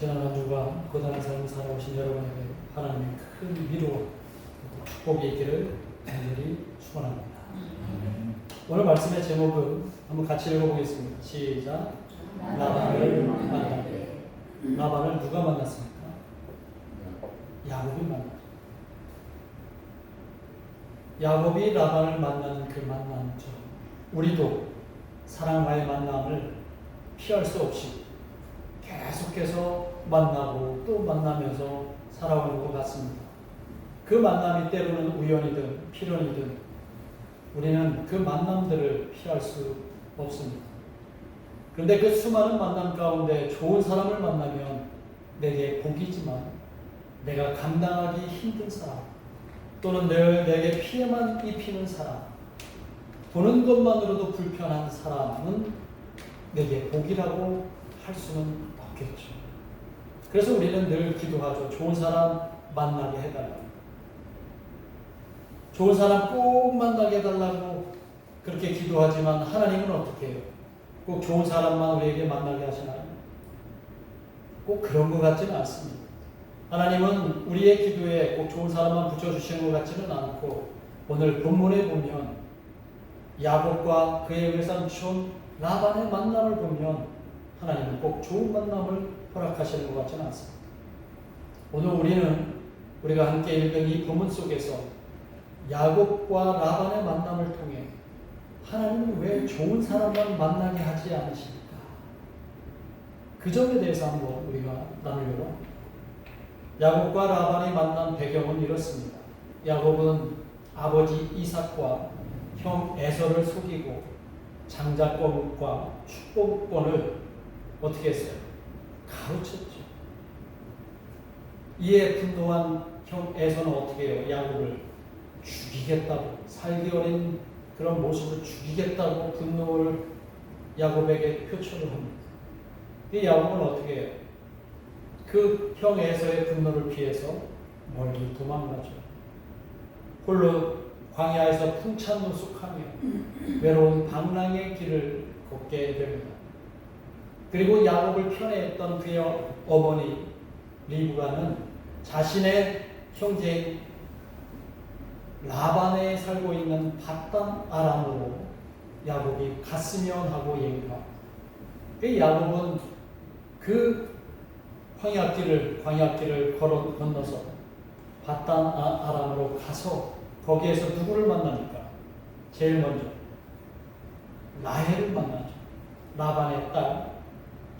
지난 한 주간 고단한 삶을 살아오신 여러분에게 하나님의 큰 위로와 축복이 있기를 간절히 축원합니다. 오늘 말씀의 제목은 한번 같이 읽어보겠습니다. 시작. 라반을 만나게. 라반을 누가 만났습니까? 야곱이 만났죠. 야곱이 라반을 만나는 그 만남처럼 우리도 사랑과의 만남을 피할 수 없이 계속해서 만나고 또 만나면서 살아오는 것 같습니다. 그 만남이 때로는 우연이든 필연이든 우리는 그 만남들을 피할 수 없습니다. 그런데 그 수많은 만남 가운데 좋은 사람을 만나면 내게 복이지만 내가 감당하기 힘든 사람 또는 늘 내게 피해만 입히는 사람 보는 것만으로도 불편한 사람은 내게 복이라고 할 수는 없겠죠. 그래서 우리는 늘 기도하죠. 좋은 사람 만나게 해달라고. 좋은 사람 꼭 만나게 해달라고 그렇게 기도하지만 하나님은 어떻게 해요? 꼭 좋은 사람만 우리에게 만나게 하시나요? 꼭 그런 것 같지는 않습니다. 하나님은 우리의 기도에 꼭 좋은 사람만 붙여주시는 것 같지는 않고 오늘 본문에 보면 야곱과 그의 외삼촌 라반의 만남을 보면 하나님은 꼭 좋은 만남을 허락하시는 것 같지는 않습니다. 오늘 우리는 우리가 함께 읽은 이 본문 속에서 야곱과 라반의 만남을 통해 하나님은 왜 좋은 사람만 만나게 하지 않으십니까? 그 점에 대해서 한번 우리가 나누려고 합니다. 야곱과 라반의 만난 배경은 이렇습니다. 야곱은 아버지 이삭과 형 에서를 속이고 장자권과 축복권을 어떻게 했어요? 가로챘죠. 이에 분노한 형 에서는 어떻게 해요? 야곱을 죽이겠다고 살기 어린 그런 모습을 죽이겠다고 분노를 야곱에게 표출을 합니다. 이 야곱은 어떻게 해요? 그 형 에서의 분노를 피해서 멀리 도망가죠. 홀로 광야에서 풍찬노숙하며 외로운 방랑의 길을 걷게 됩니다. 그리고 야곱을 편애했던 그의 어머니 리브가는 자신의 형제인 라반에 살고 있는 바단 아람으로 야곱이 갔으면 하고 얘기합니다. 그 야곱은 그 광야길을 광야길을 걸어 건너서 바단 아, 아람으로 가서 거기에서 누구를 만납니까? 제일 먼저 라헬을 만나죠. 라반의 딸,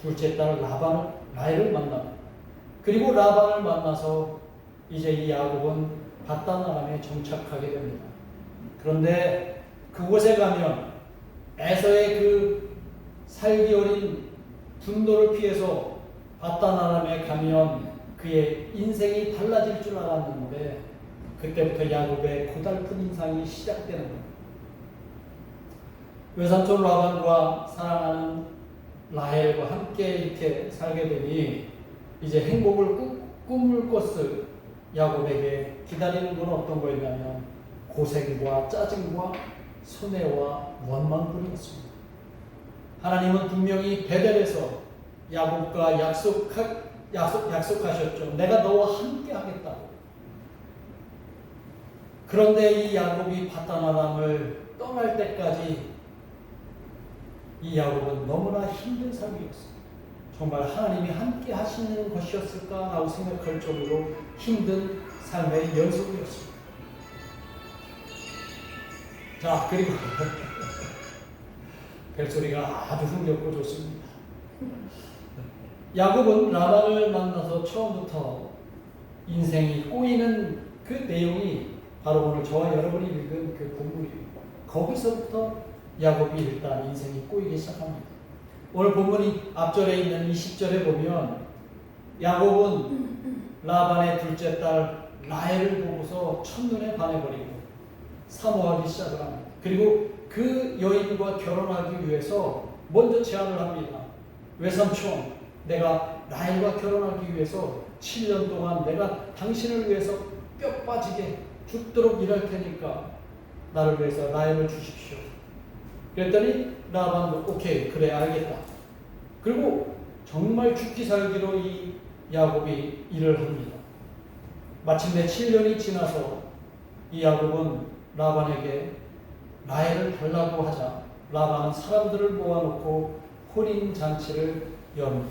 둘째 딸 라반을 라헬을 만납니다. 그리고 라반을 만나서 이제 이 야곱은 바단 아람에 정착하게 됩니다. 그런데 그곳에 가면 에서의 그 살기 어린 분노를 피해서 바단 아람에 가면 그의 인생이 달라질 줄 알았는데 그때부터 야곱의 고달픈 인상이 시작되는 겁니다. 외삼촌 라반과 사랑하는 라헬과 함께 이렇게 살게 되니 이제 행복을 꾸, 꿈을 꿨을 야곱에게 기다리는 건 어떤 거였냐면 고생과 짜증과 손해와 원망뿐이었습니다. 하나님은 분명히 베델에서 야곱과 약속하, 약속, 약속하셨죠. 내가 너와 함께 하겠다고. 그런데 이 야곱이 바다나람을 떠날 때까지 이 야곱은 너무나 힘든 삶이었어요. 정말 하나님이 함께 하시는 것이었을까 라고 생각할 정도로 힘든 삶의 연속이었습니다. 자, 그리고 벨소리가 아주 흥겹고 좋습니다. 야곱은 라반을 만나서 처음부터 인생이 꼬이는 그 내용이 바로 오늘 저와 여러분이 읽은 그 본문이에요. 거기서부터 야곱이 일단 인생이 꼬이기 시작합니다. 오늘 본문이 앞절에 있는 20절에 보면 야곱은 라반의 둘째 딸 라헬을 보고서 첫눈에 반해버리고 사모하기 시작을 합니다. 그리고 그 여인과 결혼하기 위해서 먼저 제안을 합니다. 외삼촌, 내가 라헬과 결혼하기 위해서 7년 동안 내가 당신을 위해서 뼈 빠지게 죽도록 일할 테니까 나를 위해서 라헬을 주십시오. 그랬더니 라반도 오케이 그래 알겠다. 그리고 정말 죽기 살기로 이 야곱이 일을 합니다. 마침내 7년이 지나서 이 야곱은 라반에게 라헬을 달라고 하자 라반은 사람들을 모아놓고 혼인 잔치를 엽니다.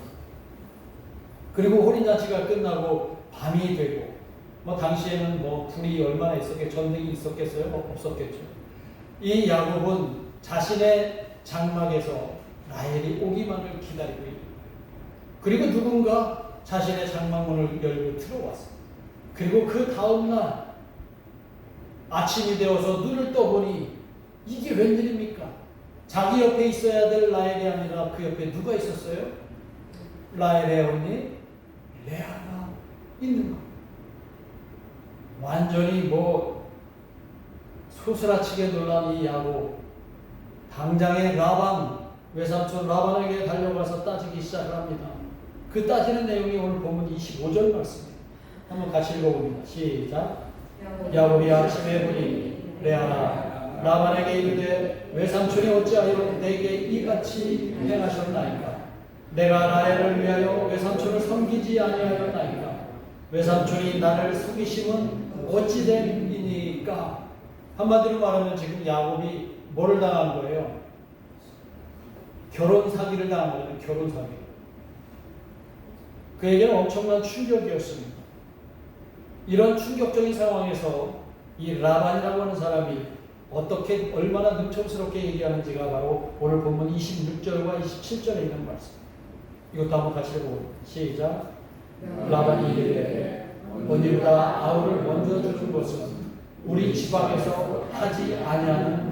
그리고 혼인 잔치가 끝나고 밤이 되고 뭐 당시에는 뭐 불이 얼마나 있었겠 전등이 있었겠어요? 뭐 없었겠죠. 이 야곱은 자신의 장막에서 라헬이 오기만을 기다리고 있고 그리고 누군가 자신의 장막문을 열고 들어왔어. 그리고 그 다음날 아침이 되어서 눈을 떠보니 이게 웬일입니까? 자기 옆에 있어야 될 라헬이 아니라 그 옆에 누가 있었어요? 라헬의 언니 레아가 있는 거. 완전히 뭐 소스라치게 놀란 이 야곱 당장에 라반 외삼촌 라반에게 달려가서 따지기 시작을 합니다. 그 따지는 내용이 오늘 본문 25절 말씀입니다. 한번 같이 읽어봅니다. 시작. 야곱이 아침에 보니 레아나 라반에게 이르되 외삼촌이 어찌하여 내게 이같이 행하셨나이까 내가 라헬을 위하여 외삼촌을 섬기지 아니하였나이까 외삼촌이 나를 속이심은 어찌 됨이니까 한마디로 말하면 지금 야곱이 뭐를 당한 거예요? 결혼 사기를 당한 거예요. 결혼 사기. 그에게는 엄청난 충격이었습니다. 이런 충격적인 상황에서 이 라반이라고 하는 사람이 어떻게 얼마나 능청스럽게 얘기하는지가 바로 오늘 본문 26절과 27절에 있는 말씀. 이것도 한번 같이 해보고 시작. 라반이 이르되 언니보다 아우를 먼저 주는 것은 우리 지방에서 하지 아니하는.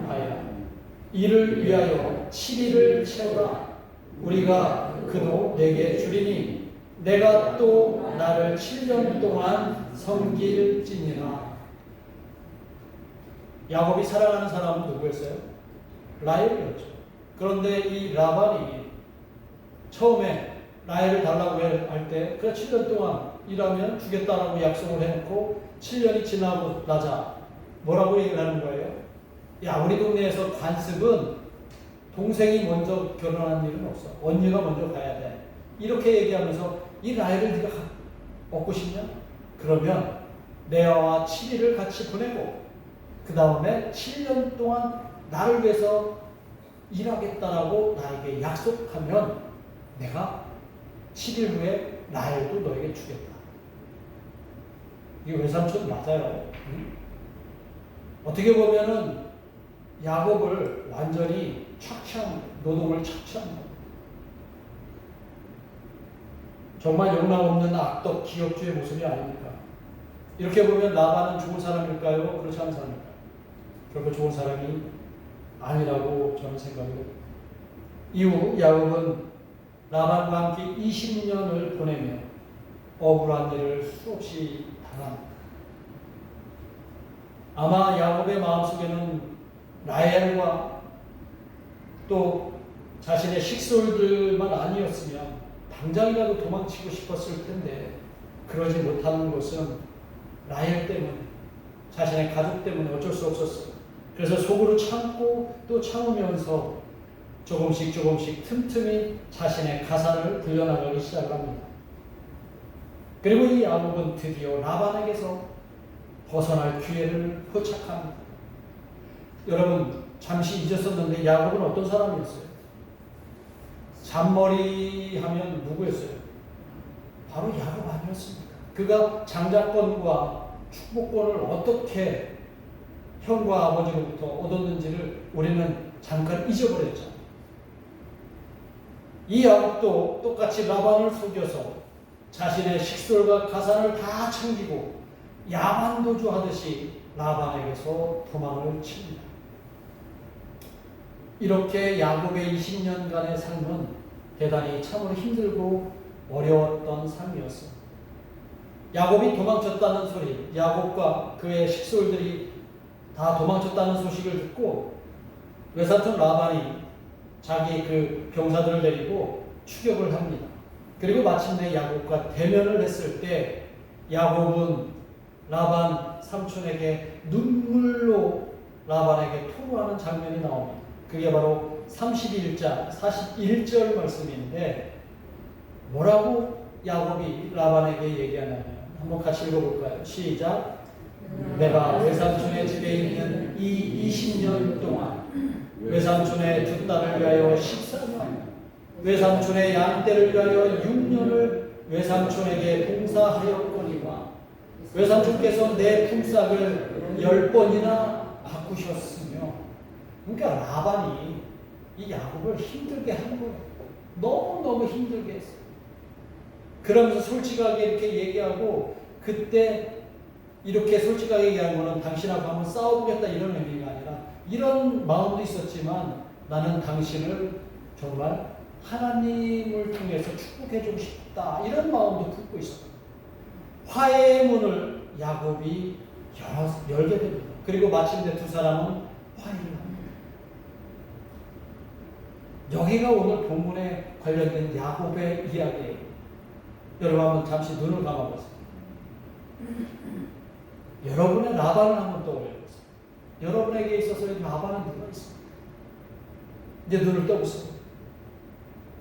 이를 위하여 7일을 채우라. 우리가 그도 내게 주리니 내가 또 나를 7년 동안 섬길지니라. 야곱이 사랑하는 사람은 누구였어요? 라헬이었죠. 그런데 이 라반이 처음에 라헬을 달라고 할 때, 그 7년 동안 일하면 주겠다라고 약속을 해놓고 7년이 지나고 나자 뭐라고 얘기를 하는 거예요? 야, 우리 동네에서 관습은 동생이 먼저 결혼하는 일은 없어. 언니가 먼저 가야 돼. 이렇게 얘기하면서 이 라헬을 네가 얻고 싶냐? 그러면 레아와 7일을 같이 보내고 그 다음에 7년 동안 나를 위해서 일하겠다라고 나에게 약속하면 내가 7일 후에 라헬도 너에게 주겠다. 이게 외삼촌 맞아요. 응? 어떻게 보면은 야곱을 완전히 착취한 노동을 착취한. 정말 영락없는 악덕 기업주의 모습이 아닙니까? 이렇게 보면 라반은 좋은 사람일까요? 그렇지 않은 사람일까요? 결코 좋은 사람이 아니라고 저는 생각해요. 이후 야곱은 라반과 함께 20년을 보내며 억울한 일을 수없이 당합니다. 아마 야곱의 마음속에는 라헬과 또 자신의 식솔들만 아니었으면 당장이라도 도망치고 싶었을 텐데 그러지 못하는 것은 라헬 때문에 자신의 가족 때문에 어쩔 수 없었어요. 그래서 속으로 참고 또 참으면서 조금씩 조금씩 틈틈이 자신의 가산을 불려나가기 시작을 합니다. 그리고 이 야곱은 드디어 라반에게서 벗어날 기회를 포착합니다. 여러분 잠시 잊었었는데 야곱은 어떤 사람이었어요? 잔머리 하면 누구였어요? 바로 야곱 아니었습니까? 그가 장자권과 축복권을 어떻게 형과 아버지로부터 얻었는지를 우리는 잠깐 잊어버렸죠. 이 야곱도 똑같이 라반을 속여서 자신의 식솔과 가산을 다 챙기고 야만도주 하듯이 라반에게서 도망을 칩니다. 이렇게 야곱의 20년간의 삶은 대단히 참으로 힘들고 어려웠던 삶이었습니다. 야곱이 도망쳤다는 소리, 야곱과 그의 식솔들이 다 도망쳤다는 소식을 듣고 외사촌 라반이 자기 그 병사들을 데리고 추격을 합니다. 그리고 마침내 야곱과 대면을 했을 때 야곱은 라반 삼촌에게 눈물로 라반에게 토로하는 장면이 나옵니다. 그게 바로 31장 41절 말씀인데 뭐라고 야곱이 라반에게 얘기하냐면 한번 같이 읽어볼까요? 시작. 내가 외삼촌의 집에 있는 이 20년 동안 외삼촌의 두 딸을 위하여 14년, 외삼촌의 양떼를 위하여 6년을 외삼촌에게 봉사하였거니와 외삼촌께서 내 품삯을 열 번이나 바꾸셨으며 그러니까 라반이 이 야곱을 힘들게 한 거예요. 너무너무 힘들게 했어요. 그러면서 솔직하게 이렇게 얘기하고 그때 이렇게 솔직하게 얘기한 거는 당신하고 한번 싸워보겠다 이런 의미가 아니라 이런 마음도 있었지만 나는 당신을 정말 하나님을 통해서 축복해주고 싶다 이런 마음도 품고 있었어요. 화해의 문을 야곱이 열- 열게 됩니다. 그리고 마침내 두 사람은 화해를 합니다. 여기가 오늘 본문에 관련된 야곱의 이야기예요. 여러분 한번 잠시 눈을 감아보세요. 여러분의 라반을 한번 떠올려보세요. 여러분에게 있어서 라반은 누가 있습니까? 이제 눈을 떠보세요.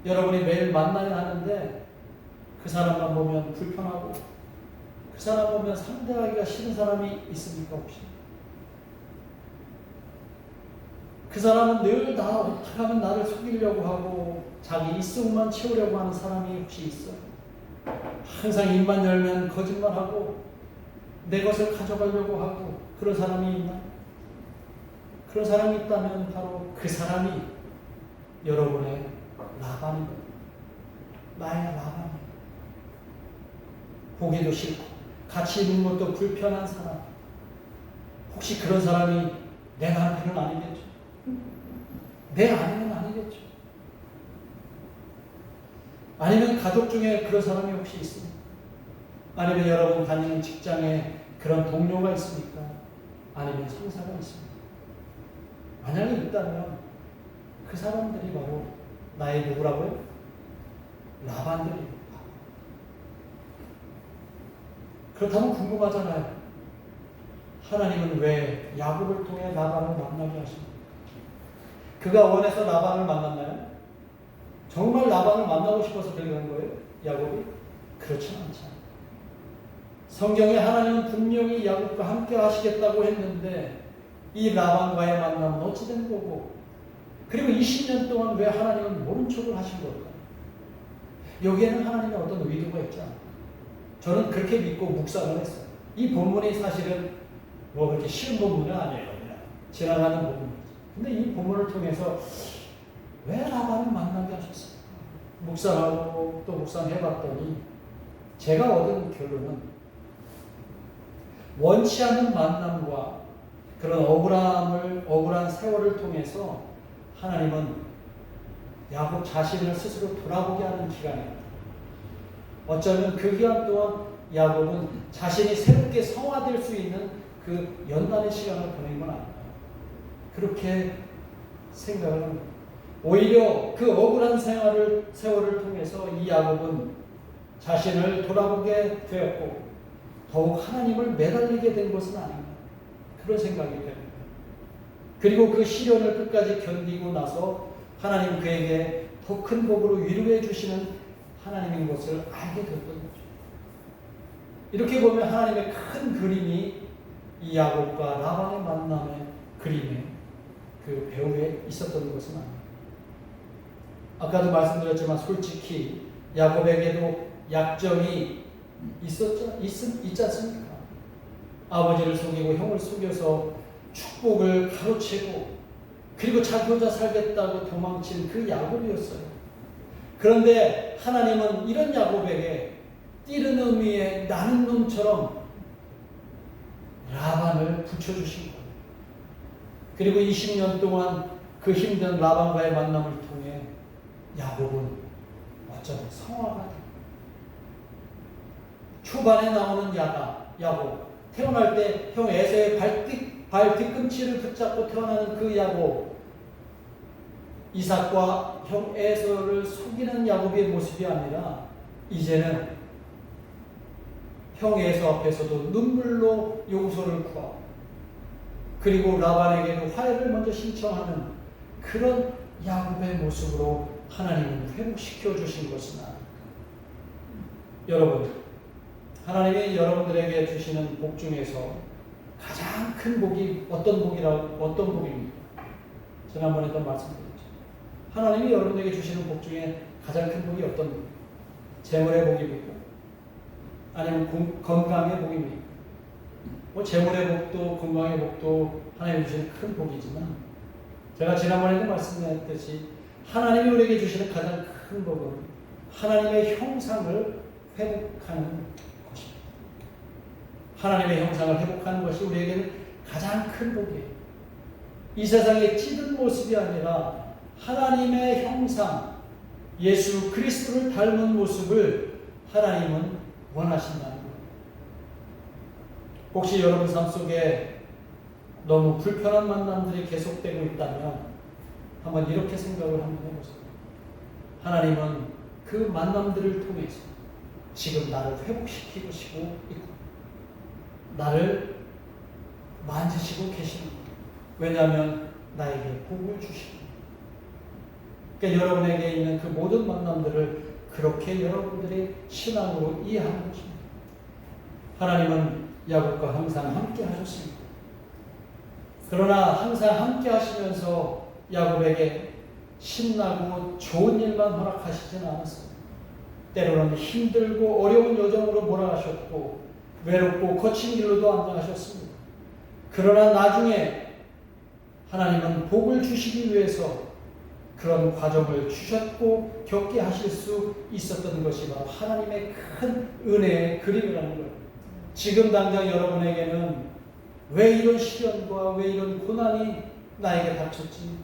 여러분이 매일 만나야 하는데 그 사람만 보면 불편하고 그 사람 보면 상대하기가 싫은 사람이 있습니까 혹시? 그 사람은 늘 나 어떻게 하면 나를 속이려고 하고 자기 이승만 채우려고 하는 사람이 혹시 있어요? 항상 입만 열면 거짓말하고 내 것을 가져가려고 하고 그런 사람이 있나? 그런 사람이 있다면 바로 그 사람이 여러분의 라반입니다. 나의 라반입니다. 보기도 싫고 같이 있는 것도 불편한 사람. 혹시 그런 사람이 내 남편은 아니겠죠? 내 아내는 아니겠죠? 아니면 가족 중에 그런 사람이 혹시 있습니까? 아니면 여러분 다니는 직장에 그런 동료가 있습니까? 아니면 상사가 있습니까? 만약에 있다면 그 사람들이 바로 나의 누구라고요? 라반들입니다. 그렇다면 궁금하잖아요. 하나님은 왜 야곱을 통해 라반을 만나게 하십니까? 그가 원해서 라반을 만났나요? 정말 라반을 만나고 싶어서 그런 거예요? 야곱이? 그렇지는 않잖아요. 성경에 하나님은 분명히 야곱과 함께 하시겠다고 했는데 이 라반과의 만남은 어찌된 거고 그리고 20년 동안 왜 하나님은 모른 척을 하신 걸까요? 여기에는 하나님의 어떤 의도가 있지 않을까? 저는 그렇게 믿고 묵상을 했어요. 이 본문이 사실은 뭐 그렇게 쉬운 본문은 아니에요. 지나가는 본문이지. 근데 이 본문을 통해서 왜 라반을 만나게 하셨을까? 묵상하고 또 묵상해봤더니 제가 얻은 결론은 원치 않는 만남과 그런 억울함을 억울한 세월을 통해서 하나님은 야곱 자신을 스스로 돌아보게 하는 기간입니다. 어쩌면 그 기간 동안 야곱은 자신이 새롭게 성화될 수 있는 그 연단의 시간을 보낸 건 아닌가. 그렇게 생각을 합니다. 오히려 그 억울한 생활을, 세월을 통해서 이 야곱은 자신을 돌아보게 되었고 더욱 하나님을 매달리게 된 것은 아닌가. 그런 생각이 됩니다. 그리고 그 시련을 끝까지 견디고 나서 하나님 그에게 더 큰 복으로 위로해 주시는 하나님인 것을 알게 됐던 거죠. 이렇게 보면 하나님의 큰 그림이 이 야곱과 라반의 만남의 그림에 그 배후에 있었던 것은 아닙니다. 아까도 말씀드렸지만 솔직히 야곱에게도 약점이 있었죠, 있, 있지 않습니까? 아버지를 속이고 형을 속여서 축복을 가로채고 그리고 자기 혼자 살겠다고 도망친 그 야곱이었어요. 그런데 하나님은 이런 야곱에게 띠른 의미의 나는 놈처럼 라반을 붙여주신 거예요. 그리고 20년 동안 그 힘든 라반과의 만남을 통해 야곱은 어쩌면 성화가 됩니다. 초반에 나오는 야가, 야곱. 태어날 때 형 에서의 발뒤, 발 뒤꿈치를 붙잡고 태어나는 그 야곱. 이삭과 형 에서를 속이는 야곱의 모습이 아니라 이제는 형 에서 앞에서도 눈물로 용서를 구하고 그리고 라반에게도 화해를 먼저 신청하는 그런 야곱의 모습으로 하나님은 회복시켜 주신 아닐까. 여러분, 하나님이 여러분들에게 주시는 복 중에서 가장 큰 복이 어떤 복이라고 어떤 복입니까? 지난번에도 말씀드렸죠. 하나님이 여러분에게 주시는 복 중에 가장 큰 복이 어떤 복? 재물의 복입니까? 아니면 공, 건강의 복입니까? 뭐 재물의 복도 건강의 복도 하나님이 주시는 큰 복이지만 제가 지난번에도 말씀드렸듯이 하나님이 우리에게 주시는 가장 큰 복은 하나님의 형상을 회복하는 것입니다. 하나님의 형상을 회복하는 것이 우리에게는 가장 큰 복이에요. 이 세상의 찌든 모습이 아니라 하나님의 형상, 예수 그리스도를 닮은 모습을 하나님은 원하신다는 거예요. 혹시 여러분 삶 속에 너무 불편한 만남들이 계속되고 있다면 한번 이렇게 생각을 한번 해보세요. 하나님은 그 만남들을 통해서 지금 나를 회복시키고 있고 나를 만지시고 계시는 거예요. 왜냐하면 나에게 복을 주시고 그러니까 여러분에게 있는 그 모든 만남들을 그렇게 여러분들의 신앙으로 이해하는 것입니다. 하나님은 야곱과 항상 함께 하셨습니다. 그러나 항상 함께 하시면서 야곱에게 신나고 좋은 일만 허락하시지는 않았습니다. 때로는 힘들고 어려운 여정으로 몰아가셨고 외롭고 거친 길로도 안나가셨습니다. 그러나 나중에 하나님은 복을 주시기 위해서 그런 과정을 주셨고 겪게 하실 수 있었던 것이 바로 하나님의 큰 은혜의 그림이라는 거예요. 지금 당장 여러분에게는 왜 이런 시련과 왜 이런 고난이 나에게 닥쳤지?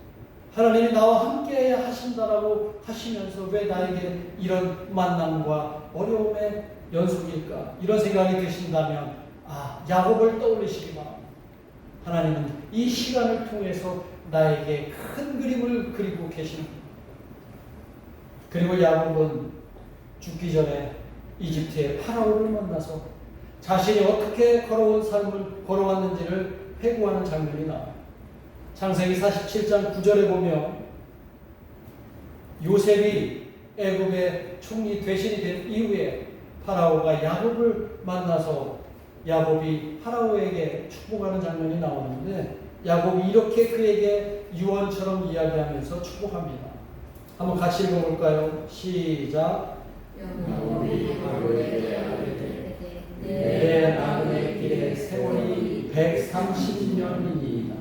하나님이 나와 함께 하신다라고 하시면서 왜 나에게 이런 만남과 어려움의 연속일까? 이런 생각이 드신다면, 아, 야곱을 떠올리시기 바랍니다. 하나님은 이 시간을 통해서 나에게 큰 그림을 그리고 계시는. 그리고 야곱은 죽기 전에 이집트의 파라오를 만나서 자신이 어떻게 걸어온 삶을 걸어왔는지를 회고하는 장면이 나와요. 창세기 47장 9절에 보면 요셉이 애굽의 총리 대신이 된 이후에 파라오가 야곱을 만나서 야곱이 파라오에게 축복하는 장면이 나오는데 야곱이 이렇게 그에게 유언처럼 이야기하면서 축복합니다. 한번 같이 읽어볼까요? 시작. 야곱이 바로에게 내 나그네 길의 세월이 130년이니이다.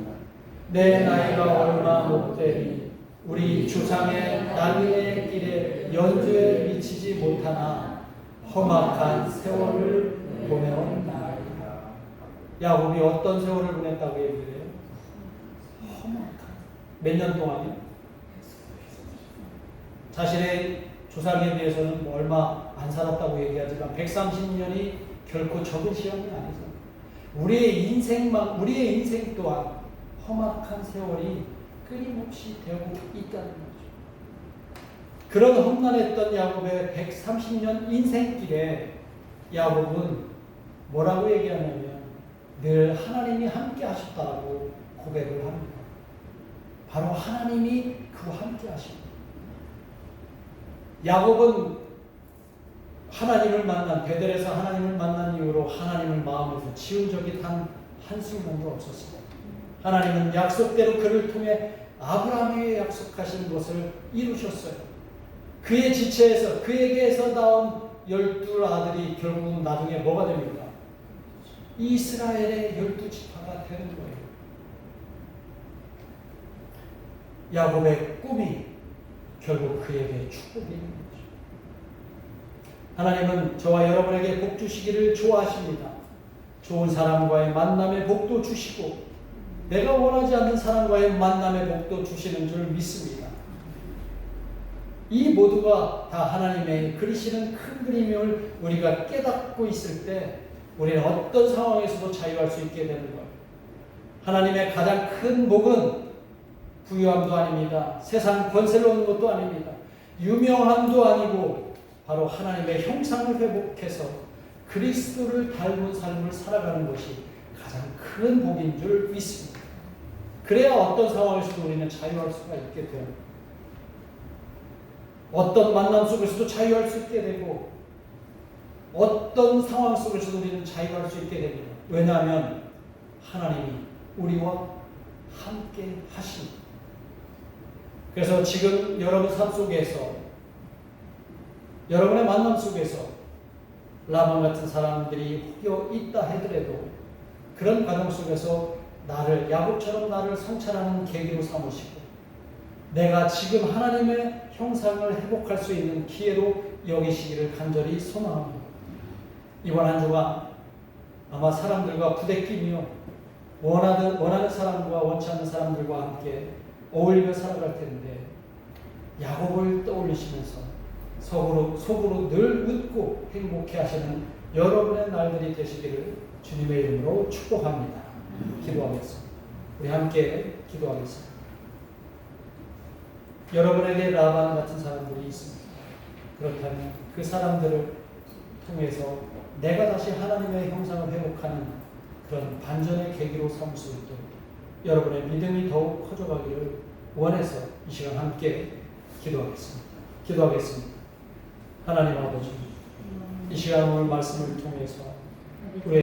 내 나이가 얼마 못 되니 우리 주상의 나그네 길에 연주에 미치지 못하나 험악한 세월을 보내온나이다. 야곱이 어떤 세월을 보냈다고 얘기해요? 험악한. 몇 년 동안이요? 자신의 조상에 비해서는 뭐 얼마 안 살았다고 얘기하지만 130년이 결코 적은 시간이 아니죠. 우리의 인생만 우리의 인생 또한 험악한 세월이 끊임없이 되고 있다는 거죠. 그런 험난했던 야곱의 130년 인생길에 야곱은 뭐라고 얘기하냐면 늘 하나님이 함께 하셨다고 고백을 합니다. 바로 하나님이 그와 함께 하십니다. 야곱은 하나님을 만난 베델에서 하나님을 만난 이후로 하나님을 마음에서 지운 적이 단 한순간도 없었습니다. 하나님은 약속대로 그를 통해 아브라함에게 약속하신 것을 이루셨어요. 그의 지체에서 그에게서 나온 열두 아들이 결국은 나중에 뭐가 됩니까? 이스라엘의 열두 지파가 되는 거예요. 야곱의 꿈이 결국 그에게 축복이. 하나님은 저와 여러분에게 복 주시기를 좋아하십니다. 좋은 사람과의 만남의 복도 주시고 내가 원하지 않는 사람과의 만남의 복도 주시는 줄 믿습니다. 이 모두가 다 하나님의 그리시는 큰 그림을 우리가 깨닫고 있을 때 우리는 어떤 상황에서도 자유할 수 있게 되는 거예요. 하나님의 가장 큰 복은 부유함도 아닙니다. 세상 권세를 얻는 것도 아닙니다. 유명함도 아니고 바로 하나님의 형상을 회복해서 그리스도를 닮은 삶을 살아가는 것이 가장 큰 복인 줄 믿습니다. 그래야 어떤 상황에서도 우리는 자유할 수가 있게 돼요. 어떤 만남 속에서도 자유할 수 있게 되고 어떤 상황 속에서도 우리는 자유할 수 있게 됩니다. 왜냐하면 하나님이 우리와 함께 하십니다. 그래서 지금 여러분 삶 속에서 여러분의 만남 속에서 라반 같은 사람들이 혹여 있다 하더라도 그런 과정 속에서 나를 야곱처럼 나를 성찰하는 계기로 삼으시고 내가 지금 하나님의 형상을 회복할 수 있는 기회로 여기시기를 간절히 소망합니다. 이번 한 주간 아마 사람들과 부대끼며 원하는 원하는 사람과 원치 않는 사람들과 함께 어울리며 살아갈 텐데 야곱을 떠올리시면서 속으로 속으로 늘 웃고 행복해 하시는 여러분의 날들이 되시기를 주님의 이름으로 축복합니다. 기도하겠습니다. 우리 함께 기도하겠습니다. 여러분에게 라반 같은 사람들이 있습니다. 그렇다면 그 사람들을 통해서 내가 다시 하나님의 형상을 회복하는 그런 반전의 계기로 삼을 수 있도록 여러분의 믿음이 더욱 커져가기를 원해서 이 시간 함께 기도하겠습니다. 기도하겠습니다. 하나님 아버지, 이 시간 오늘 말씀을 통해서 우리